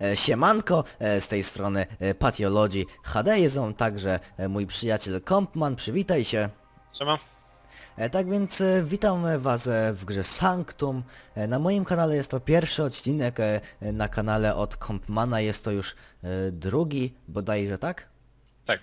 E, Siemanko, e, z tej strony e, Patiology HD jest on także e, mój przyjaciel Kompman, przywitaj się. Siema. E, Tak więc e, witam was e, w grze Sanctum. E, Na moim kanale jest to pierwszy odcinek, e, e, na kanale od Kompmana jest to już e, drugi, bodajże tak? Tak.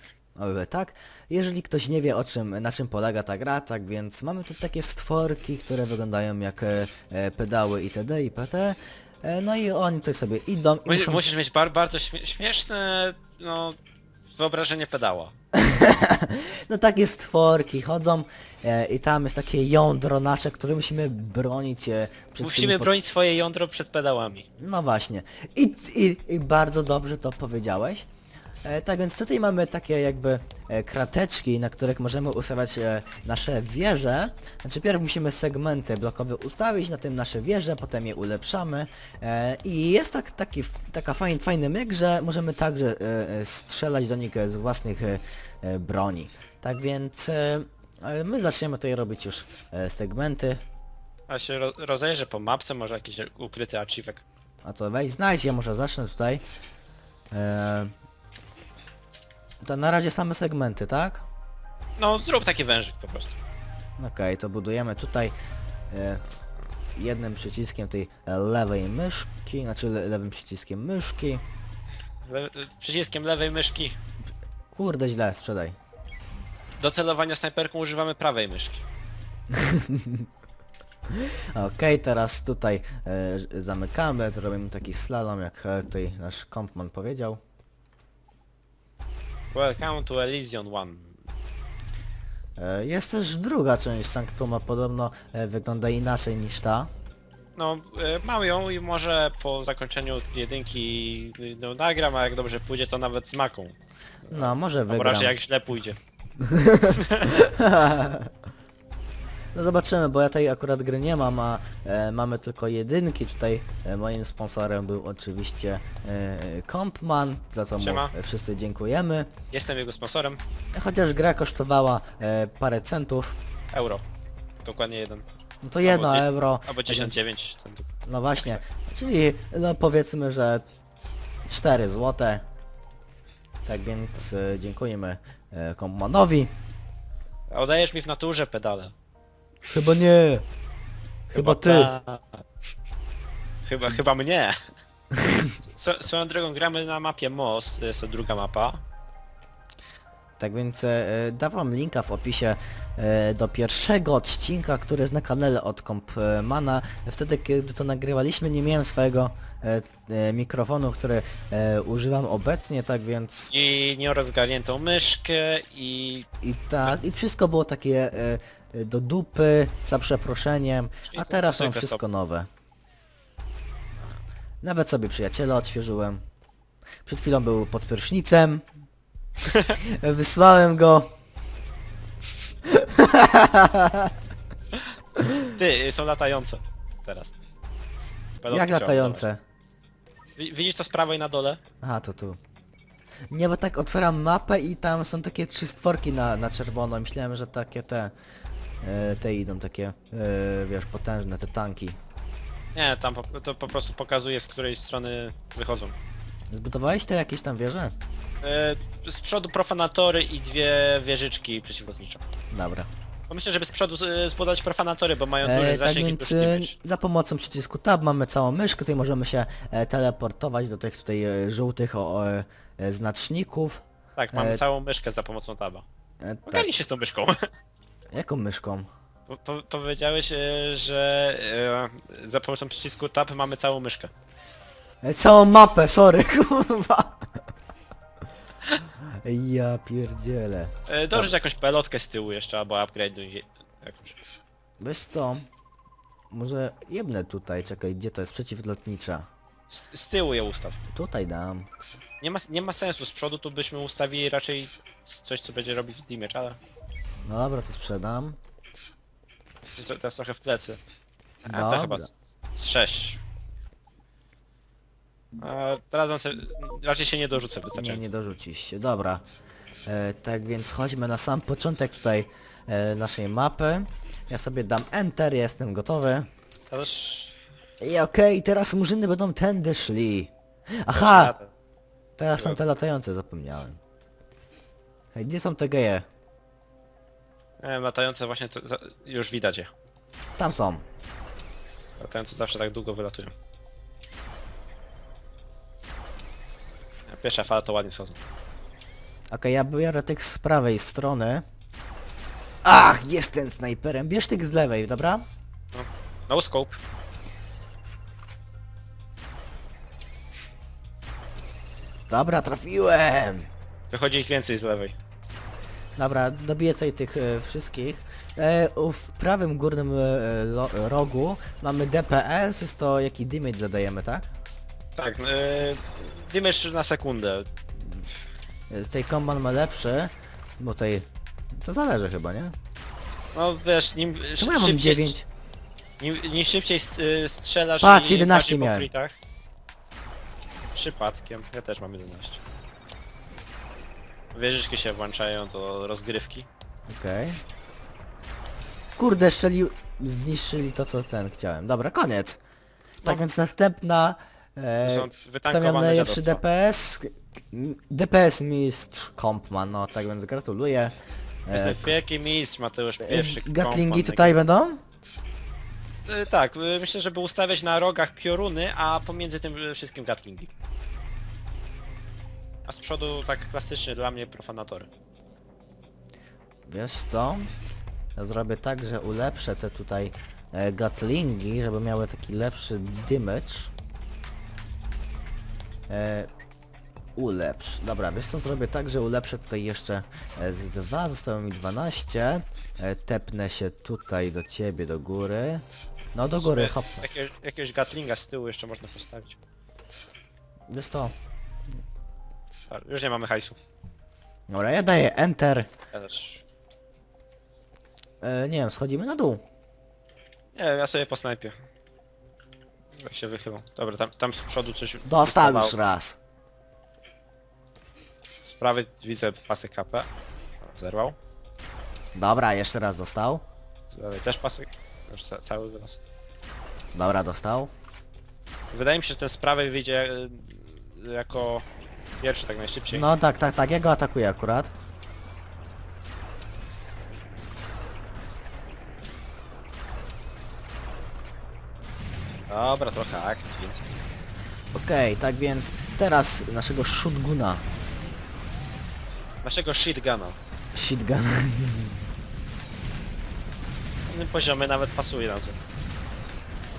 E, tak. Jeżeli ktoś nie wie o czym, na czym polega ta gra, tak więc mamy tu takie stworki, które wyglądają jak e, e, pedały itd. i pt. E, No i oni tutaj sobie idą i Musi- muszą... Musisz mieć bar bardzo śmie śmieszne, no, wyobrażenie pedała. No takie stworki chodzą e, i tam jest takie jądro nasze, które musimy bronić e, przed Musimy tymi po- bronić swoje jądro przed pedałami. No właśnie. I, i, I bardzo dobrze to powiedziałeś. E, tak więc tutaj mamy takie jakby e, krateczki, na których możemy ustawiać e, nasze wieże. Znaczy pierw musimy segmenty blokowe ustawić, na tym nasze wieże, potem je ulepszamy. E, I jest tak, taki, taka fajny, fajny myk, że możemy także e, e, strzelać do nich z własnych e, e, broni. Tak więc e, e, my zaczniemy tutaj robić już e, segmenty. A się ro rozejrzę po mapce, może jakiś ukryty achievek. A to weź znajdź, ja może zacznę tutaj. To na razie same segmenty, tak? No, zrób taki wężyk po prostu. Okej, to budujemy tutaj e, jednym przyciskiem tej e, lewej myszki, znaczy le lewym przyciskiem myszki. Le przyciskiem lewej myszki. Kurde źle, sprzedaj. Do celowania snajperką używamy prawej myszki. Okej, teraz tutaj e, ż- zamykamy, to robimy taki slalom, jak e, tutaj nasz kompman powiedział. Welcome to Elysian One. E, jest też druga część Sanctuma, podobno e, wygląda inaczej niż ta. No, e, mam ją i może po zakończeniu jedynki y, no, nagram, a jak dobrze pójdzie to nawet z maką. No, może Albo wygram. raczej jak źle pójdzie. No zobaczymy, bo ja tej akurat gry nie mam, a e, mamy tylko jedynki. Tutaj e, moim sponsorem był oczywiście e, Compman, za co mu Siema. e, wszyscy dziękujemy. Jestem jego sponsorem. Chociaż gra kosztowała e, parę centów, Euro. Dokładnie jeden. no to jedno nie- euro. Albo tak więc- 99 centów. No właśnie, czyli no powiedzmy, że 4 złote. Tak więc e, dziękujemy e, Compmanowi. Oddajesz mi w naturze pedale. Chyba nie. Chyba ty. ta. Chyba, chyba mnie. Swo- Swoją drogą gramy na mapie Most, to jest to druga mapa. Tak więc e, dam wam linka w opisie e, do pierwszego odcinka, który jest na kanale od Kompmana. Wtedy kiedy to nagrywaliśmy nie miałem swojego e, e, mikrofonu, który e, używam obecnie, tak więc I nierozgarniętą myszkę i... i tak, i wszystko było takie e, e, do dupy, za przeproszeniem, a to teraz mam zwykle wszystko stop. nowe. Nawet sobie przyjaciela odświeżyłem. Przed chwilą był pod prysznicem. Wysłałem go. Ty, są latające. Teraz. Pelotki Jak latające? Wi- Widzisz to z prawej na dole? Aha, to tu. Nie, bo tak otwieram mapę i tam są takie trzy stworki na, na czerwono. Myślałem, że takie te... E, te idą takie, e, wiesz, potężne, te tanki. Nie, tam po, to po prostu pokazuje z której strony wychodzą. Zbudowałeś te jakieś tam wieże? E, z przodu profanatory i dwie wieżyczki przeciwlotnicze. Dobra. Bo myślę, żeby z przodu e, zbudować profanatory, bo mają duży E, tak zasięg i więc e, za pomocą przycisku Tab mamy całą myszkę, tutaj możemy się e, teleportować do tych tutaj e, żółtych o, e, e, znaczników. Tak, mamy e, całą myszkę za pomocą taba. E, tak. Ogarnij się z tą myszką. Jaką myszką? Po, po, powiedziałeś, e, że e, za pomocą przycisku tab mamy całą myszkę. E, całą mapę, sorry, kurwa. Ja pierdzielę. E, dorzuć jakąś pelotkę z tyłu jeszcze, albo upgrade je- jakąś. Wiesz co? Może jebnę tutaj, czekaj, gdzie to jest? Przeciwlotnicza. Z, z tyłu je ustaw. Tutaj dam. Nie ma, nie ma sensu, z przodu tu byśmy ustawili raczej coś, co będzie robić damage, ale No dobra, to sprzedam. to teraz trochę w plecy. A to Dobra. chyba z, z 6. A teraz on se, raczej się nie dorzucę Nie, wystarczająco. nie dorzucisz się. Dobra. E, tak więc chodźmy na sam początek tutaj e, naszej mapy. Ja sobie dam Enter, jestem gotowy. To już... I okej, teraz murzyny będą tędy szli. Aha! Teraz są te latające, zapomniałem. Hej, gdzie są te geje? Nie, latające właśnie to, za, już widać je. Tam są. Latające zawsze tak długo wylatują. Pierwsza fala to ładnie schodzą. Okej, ja biorę tych z prawej strony. Ach, jestem snajperem. Bierz tych z lewej, dobra? No scope. Dobra, trafiłem! Wychodzi ich więcej z lewej. Dobra, dobiję tutaj tych e, wszystkich. E, u- w prawym górnym e, lo, rogu mamy DPS, jest to jaki damage zadajemy, tak? Tak, yy, damage na sekundę. E, Tutaj komban ma lepszy, bo tutaj... To zależy chyba, nie? No wiesz, nim Czemu ja mam szybciej, 9? Nim, im szybciej st- y, strzelasz Patrz, i 11 bardziej po miałem. critach. Przypadkiem, ja też mam 11. Wieżyczki się włączają do rozgrywki. Okej. Kurde, strzelił... Zniszczyli to, co ten chciałem. Dobra, koniec. Tak No. więc następna... E, są kto miał wytankowane najlepszy. DPS? DPS mistrz Kompman, no tak więc gratuluję. E, Jestem wielki mistrz Mateusz pierwszy. Gatlingi kompon tutaj będą? Y, Tak, y, myślę, żeby ustawiać na rogach pioruny, a pomiędzy tym y, wszystkim gatlingi. A z przodu tak klasycznie dla mnie profanatory. Wiesz co? Ja zrobię tak, że ulepszę te tutaj e, gatlingi, żeby miały taki lepszy damage. E, ulepsz. Dobra, wiesz co? Zrobię tak, że ulepszę tutaj jeszcze e, z 2, zostało mi 12. E, tepnę się tutaj do ciebie, do góry. No do góry, hop. Jakiegoś, jakiegoś gatlinga z tyłu jeszcze można postawić. Wiesz co? A, Już nie mamy hajsu. Dobra, ja daję enter. Ja też. E, nie wiem, schodzimy na dół. Nie, ja sobie po się wychylą. Dobra, tam, tam z przodu coś Dostał wystawało. już raz. Z prawej widzę pasek KP. Zerwał. Dobra, jeszcze raz dostał. Z lewej też pasek. Już ca cały wyraz. Dobra, dostał. Wydaje mi się, że ten z prawej wyjdzie y, jako pierwszy tak najszybciej. No tak, tak, tak, ja go atakuję akurat. Dobra, trochę akcji, więc... Okej, tak więc teraz naszego shotguna. Naszego shitguna. Shitgun. Na tym poziomie nawet pasuje nazwa.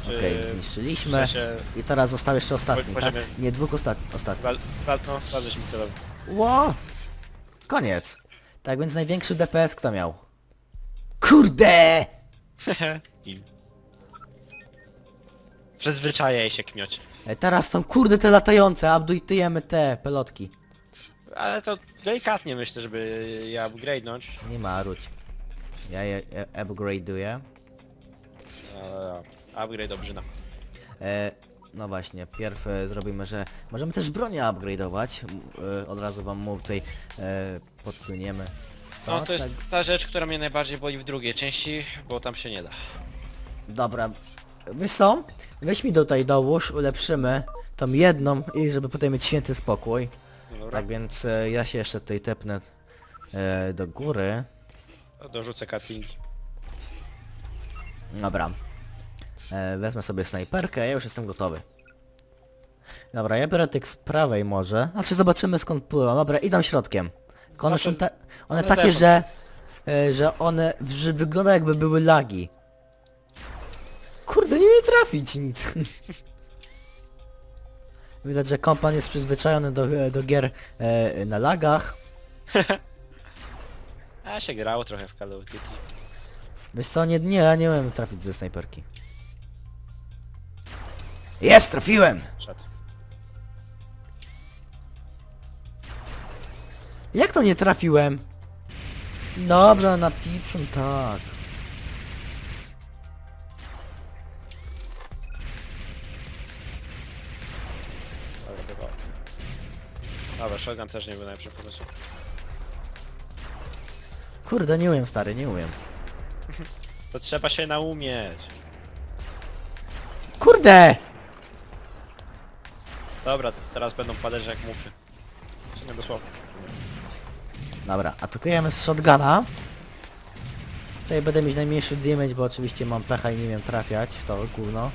Czy- Okej, w zniszczyliśmy. sensie... I teraz został jeszcze ostatni, tak? poziomie- Nie, dwóch ostatni. ostatni. No, bardzo mi. Ło! Koniec. Tak więc największy DPS kto miał? Kurde! I... Przyzwyczajaj się kmiocie. E, Teraz są kurde te latające, update'ujemy te pelotki. Ale to delikatnie myślę, żeby je upgrade'nąć. Nie ma, Ruć. Ja je e, upgrade'uję. Eee, upgrade obrzyna. E, no właśnie, pierw e, zrobimy, że możemy też bronię upgrade'ować. M- E, od razu wam mów tutaj e, podsuniemy. No to jest tak. ta rzecz, która mnie najbardziej boli w drugiej części, bo tam się nie da. Dobra. Wiesz co? Weź mi tutaj dołóż, ulepszymy tą jedną i żeby potem mieć święty spokój. No Dobra, Tak więc e, ja się jeszcze tutaj tepnę e, do góry. to dorzucę cuttingi. Dobra. E, wezmę sobie snajperkę, ja już jestem gotowy. Dobra, ja biorę tych z prawej może. Znaczy zobaczymy skąd płyną. Dobra, idą środkiem. Tylko One Znaczy, są ta one takie, że... E, że one... że wygląda jakby były lagi. Trafić nic. Widać, że kompan jest przyzwyczajony do, do gier e, na lagach. A się grało trochę w Call of Duty. Wiesz co, nie, nie, ja nie umiem trafić ze snajperki. Jest, trafiłem! Jak to nie trafiłem? Dobra, na pieprzą, tak. Dobra, shotgun też nie był najlepszym pomysłem. Kurde, nie umiem, stary, nie umiem. To trzeba się naumieć. Kurde! Dobra, to teraz będą padać jak mufy. W sumie dosłownie. Dobra, atakujemy z shotguna. Tutaj będę mieć najmniejszy damage, bo oczywiście mam pecha i nie wiem trafiać w to gówno.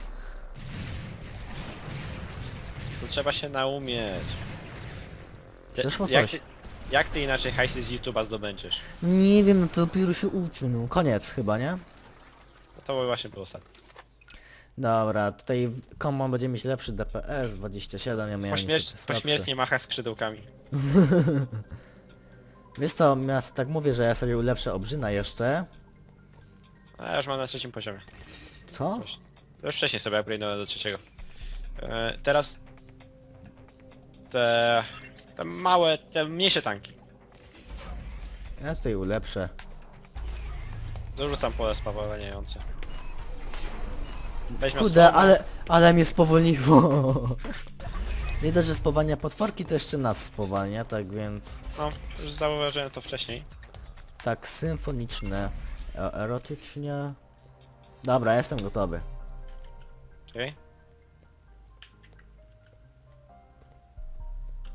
To trzeba się naumieć. Przeszło jak, coś. ty, jak ty inaczej hajsy z YouTube'a zdobędziesz? Nie wiem, no to dopiero się uczy, no. Koniec chyba, nie? No to właśnie było ostatnie. Dobra, tutaj kombo będzie mieć lepszy DPS, 27, ja miałem Pośmierć, niestety słabszy. pośmiertnie macha skrzydełkami. Wiesz co, ja tak mówię, że ja sobie ulepszę obrzyna jeszcze. A ja już mam na trzecim poziomie. Co? To już wcześniej sobie upgrade'nąłem do trzeciego. E, teraz... Te... Te małe, te mniejsze tanki. Ja tutaj ulepszę. Dorzucam pole spowalniające. Weźmy Kurde, ale, ale mnie spowolniło. Nie dość, że spowalnia potworki, to jeszcze nas spowalnia, tak więc... No, już zauważyłem to wcześniej. Tak symfoniczne, e- erotycznie... Dobra, jestem gotowy. Okej.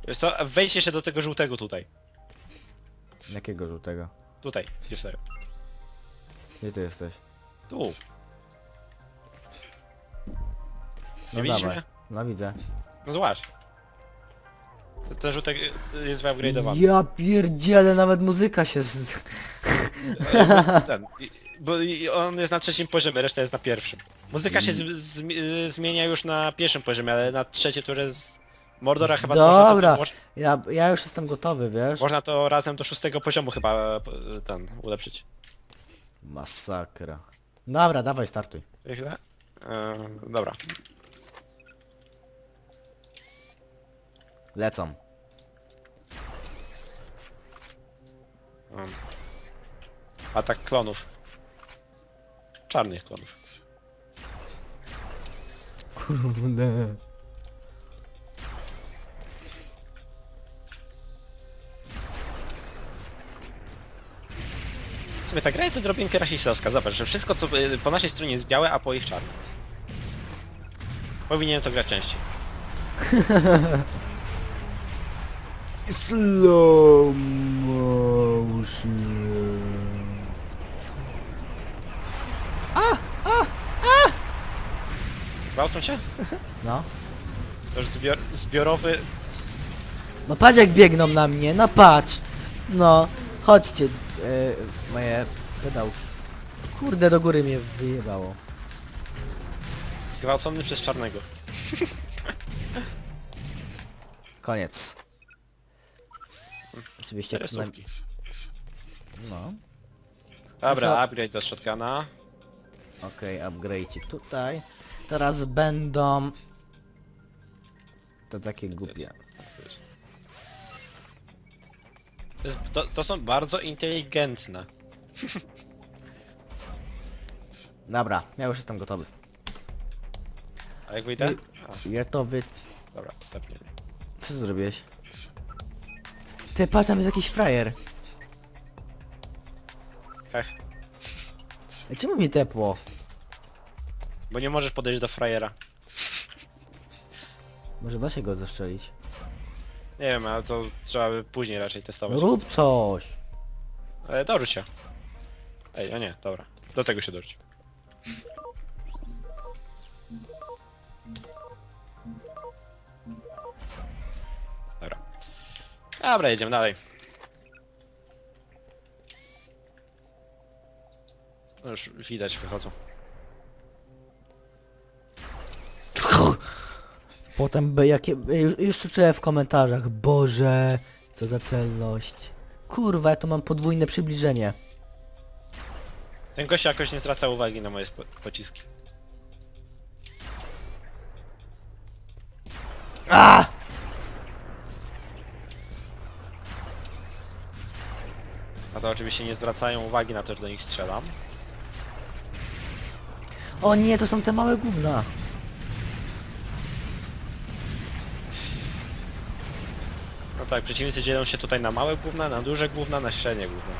Wiesz co, wejdź jeszcze do tego żółtego tutaj. Jakiego żółtego? Tutaj, gdzie serio. Gdzie ty jesteś? Tu. No widzisz dawaj. mnie? No widzę. No zobacz. Ten żółtek jest wyupgrade'owany. Ja pierdzielę, nawet muzyka się z... Ten, i- bo i on jest na trzecim poziomie, reszta jest na pierwszym. Muzyka się z, z, y, zmienia już na pierwszym poziomie, ale na trzecie, które Mordora chyba Dobra. Można, to, Ja, ja już jestem gotowy, wiesz? można to razem do szóstego poziomu chyba e, ten ulepszyć. Masakra. Dobra, dawaj, startuj. Chwilę. E, dobra. Lecą. Atak klonów. Czarnych klonów. Kurde. Sumie ta gra jest odrobinkę rasistowska. Zobacz, że wszystko co y, po naszej stronie jest białe, a po ich czarne. Powinienem to grać częściej. Slow motion. Gwałcą cię? No. To już zbior zbiorowy... No patrz jak biegną na mnie, no patrz. No, chodźcie, e, moje pedałki. Kurde, do góry mnie wyjebało. Zgwałcony przez czarnego. Koniec. Oczywiście, Cztery stówki. no. Dobra, upgrade do shotguna. Okej, upgrade'cik tutaj. Teraz będą... To takie głupie. To, jest, to, to są bardzo inteligentne. Dobra, ja już jestem gotowy. A jak wyjdę? A, Ja to wy... dobra, pewnie nie. Co ty zrobiłeś? Ty, patrz, tam jest jakiś frajer. Hech. Ej, Czemu mi tepło? Bo nie możesz podejść do frajera. Może da się go zeszczelić? Nie wiem, ale to trzeba by później raczej testować. Rób coś! Ale dorzuć się. Ej, o nie, dobra. Do tego się dorzuć. Dobra. Dobra, jedziemy dalej. No Już widać, wychodzą. Potem by jakie... Już, już czułem w komentarzach. Boże, co za celność. Kurwa, ja tu mam podwójne przybliżenie. Ten gość jakoś nie zwraca uwagi na moje spo- pociski. A! A to oczywiście nie zwracają uwagi na to, że do nich strzelam. O nie, to są te małe gówna. Tak, przeciwnicy dzielą się tutaj na małe gówna, na duże gówna, na średnie gówna.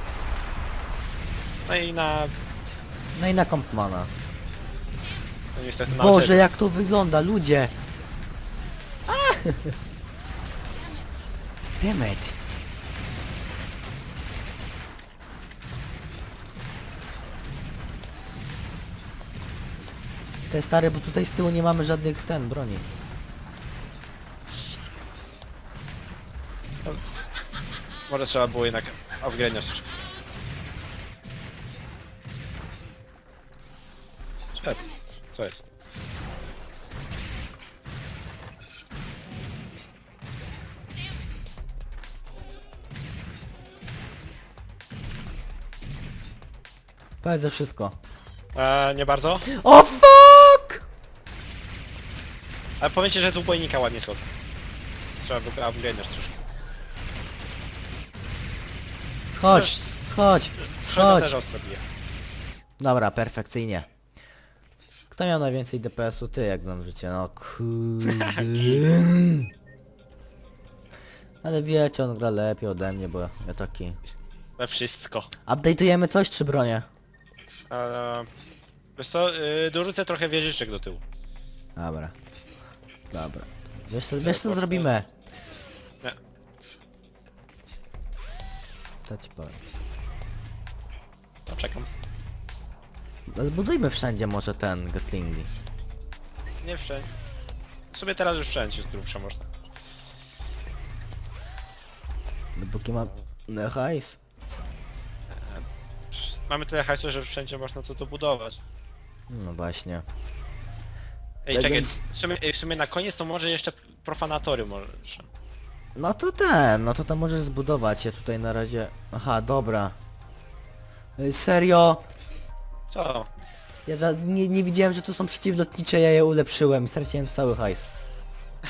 No i na... No i na kompmana. No niestety na Boże, ciebie. jak to wygląda, ludzie! A! Damn it. To jest stary, bo tutaj z tyłu nie mamy żadnych ten broni. Może trzeba było jednak upgrade'nąć troszkę. Czep. Co jest? Powiedz ze wszystko. Eee, nie bardzo? O fuck! Ale powiem ci, że z ubojnika ładnie schodzą. Trzeba by upgrade'nąć troszkę. Schodź, schodź, schodź. też ostro bije. Dobra, perfekcyjnie. Kto miał najwięcej DPS-u? Ty, jak znam życie, no kurde. Ale wiecie, on gra lepiej ode mnie, bo ja taki... We wszystko. Update'ujemy coś czy bronię? Eee, wiesz co, yy, dorzucę trochę wieżyczek do tyłu. Dobra. Dobra. Wiesz co, wiesz co zrobimy? To ci powiem. No czekam. No Zbudujmy wszędzie może ten Gatlingi. Nie wszędzie. W sumie teraz już wszędzie z grubsza można. Dopóki mam... No hajs. Mamy tyle hajsu, że wszędzie można to dobudować. No właśnie. Ej, Tak czekaj, więc- w sumie, ej, w sumie na koniec to może jeszcze profanatorium może. No to ten, no to tam możesz zbudować. Ja tutaj na razie... Aha, dobra. Y, Serio? Co? Ja za, nie, nie widziałem, że tu są przeciwlotnicze, ja je ulepszyłem i straciłem cały hajs.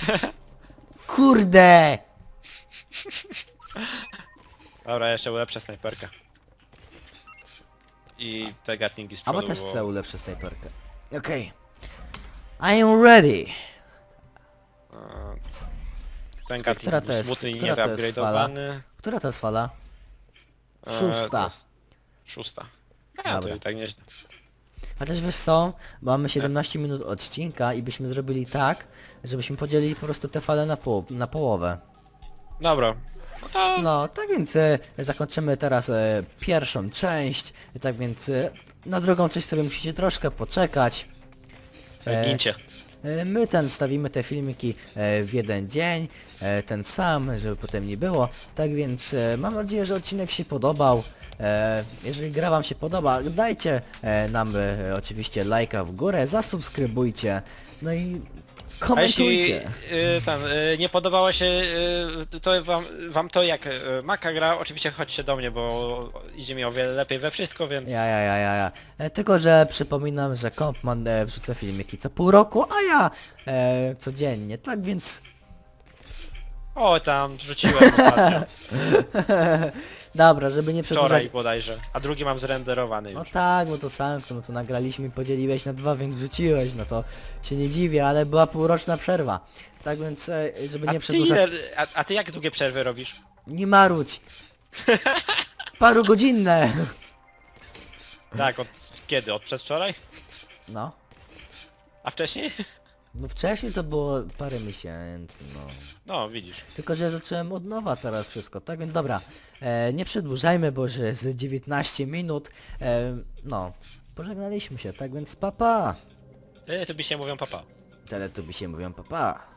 Kurde! Dobra, jeszcze ulepszę snajperkę. I te gatlingi z przodu, też chcę ulepszyć snajperkę. Okej. I am ready. Która to był jest- smutny i która to jest nieupgrade'owany. Która to jest fala? E, Szósta. to jest Szósta. A, to Dobra. i tak nieźle. A też wiesz co? Mamy 17 minut odcinka i byśmy zrobili tak, żebyśmy podzielili po prostu te fale na, pół, na połowę. Dobra. No to... No, tak więc e, zakończymy teraz e, pierwszą część, tak więc e, na drugą część sobie musicie troszkę poczekać. E, Gincie. E, My ten wstawimy te filmiki e, w jeden dzień, e, ten sam, żeby potem nie było. Tak więc mam nadzieję, że odcinek się podobał. Jeżeli gra wam się podoba, dajcie nam oczywiście lajka w górę, zasubskrybujcie, no i A jeśli komentujcie. y, tam, y, nie podobało się y, to wam, wam to jak y, Maka gra, oczywiście chodźcie do mnie, bo idzie mi o wiele lepiej we wszystko, więc... Ja, ja, ja, ja, ja. E, Tylko, że przypominam, że Kompman e, wrzuca filmiki co pół roku, a ja e, codziennie, tak więc... O, tam rzuciłem ostatnio, Dobra, żeby nie przedłużać... wczoraj bodajże, a drugi mam zrenderowany No już. tak, bo to sam, no to nagraliśmy i podzieliłeś na dwa, więc wrzuciłeś, no to się nie dziwię, ale była półroczna przerwa. Tak więc, e, żeby A nie ty, przedłużać... ile, a, a ty jak długie przerwy robisz? Nie marudź! Paru godzinne! Tak, od kiedy? Od przedwczoraj? No. A wcześniej? No wcześniej to było parę miesięcy, no. No, widzisz. Tylko, że zacząłem od nowa teraz wszystko, tak więc dobra. E, nie przedłużajmy, bo już jest 19 minut. E, no, pożegnaliśmy się, tak więc papa! Y, tu by się mówią papa. Teletubi się mówią papa.